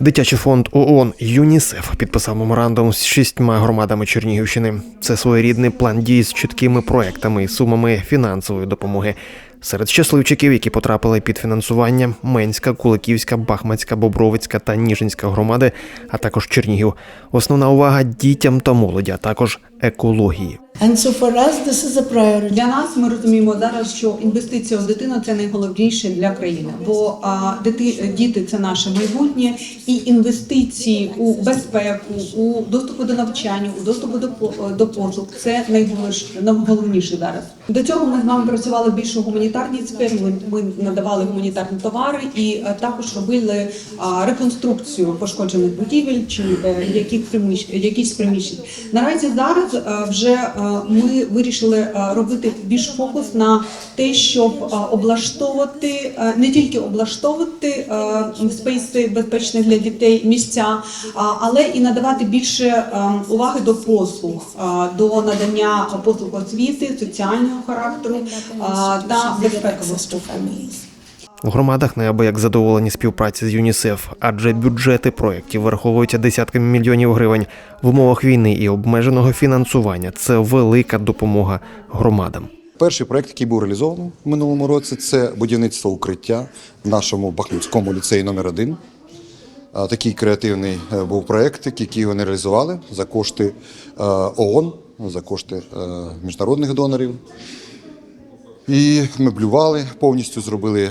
Дитячий фонд ООН ЮНІСЕФ підписав меморандум з шістьма громадами Чернігівщини. Це своєрідний план дій з чіткими проектами і сумами фінансової допомоги. Серед щасливчиків, які потрапили під фінансування, Менська, Куликівська, Бахмацька, Бобровицька та Ніжинська громади, а також Чернігів. Основна увага дітям та молоді, а також екології. And so for us, this is a priority. Для нас ми розуміємо зараз, що інвестиція в дитину це найголовніше для країни, бо а, дити, діти це наше майбутнє, і інвестиції у безпеку, у доступу до навчання, у доступу до по- до послуг це найголовніше, найголовніше зараз. До цього ми з вами працювали більше у гуманітарній сфері. Ми, ми надавали гуманітарні товари і е, також робили а, реконструкцію пошкоджених будівель чи е, яких приміщ, якісь приміщень. Наразі зараз е, вже е, ми вирішили е, робити більш фокус на те, щоб облаштовувати не тільки облаштовувати спейси безпечні для дітей місця, але і надавати більше уваги до послуг, до надання послуг освіти, соціального характеру та безпекових послуг. У громадах неабияк задоволені співпраці з ЮНІСЕФ, адже бюджети проєктів враховуються десятками мільйонів гривень в умовах війни і обмеженого фінансування. Це велика допомога громадам. Перший проект, який був реалізований в минулому році, це будівництво укриття в нашому Бахмутському ліцеї номер 1 Такий креативний е, був проект, який вони реалізували за кошти е, ООН, за кошти е, міжнародних донорів. І меблювали, повністю зробили е,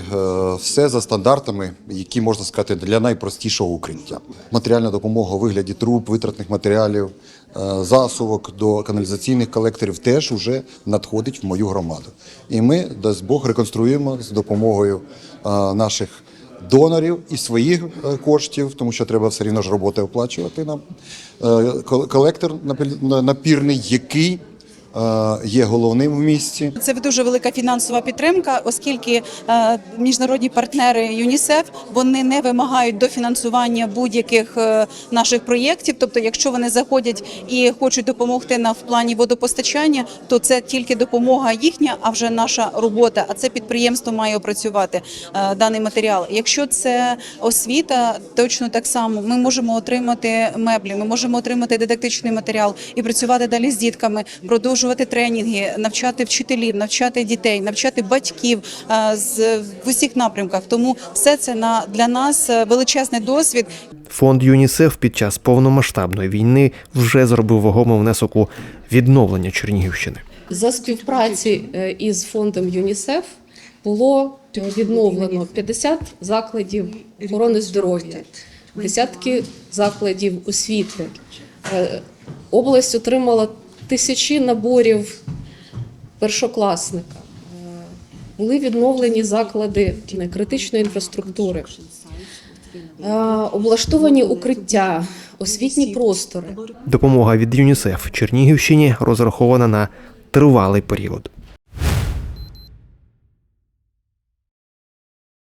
все за стандартами, які можна сказати для найпростішого укриття. Матеріальна допомога у вигляді труб, витратних матеріалів, е, засувок до каналізаційних колекторів теж вже надходить в мою громаду. І ми, дасть Бог, реконструюємо з допомогою е, наших донорів і своїх коштів, тому що треба все рівно ж роботи оплачувати нам. Колектор напі- напірний, який є головним в місті. Це дуже велика фінансова підтримка, оскільки е, міжнародні партнери ЮНІСЕФ вони не вимагають дофінансування будь-яких е, наших проєктів. Тобто, якщо вони заходять і хочуть допомогти нам в плані водопостачання, то це тільки допомога їхня, а вже наша робота. А це підприємство має опрацювати е, даний матеріал. Якщо це освіта, точно так само ми можемо отримати меблі, ми можемо отримати дидактичний матеріал і працювати далі з дітками, продовжувати тренінги, навчати вчителів, навчати дітей, навчати батьків е, з в усіх напрямках. Тому все це на для нас е, величезний досвід. Фонд ЮНІСЕФ під час повномасштабної війни вже зробив вагомий внесок у відновлення Чернігівщини. За співпраці е, із фондом ЮНІСЕФ було відновлено 50 закладів охорони здоров'я, десятки закладів освіти. Область отримала тисячі наборів першокласника. Були відновлені заклади критичної інфраструктури, Е, облаштовані укриття, освітні простори. Допомога від ЮНІСЕФ Чернігівщині розрахована на тривалий період.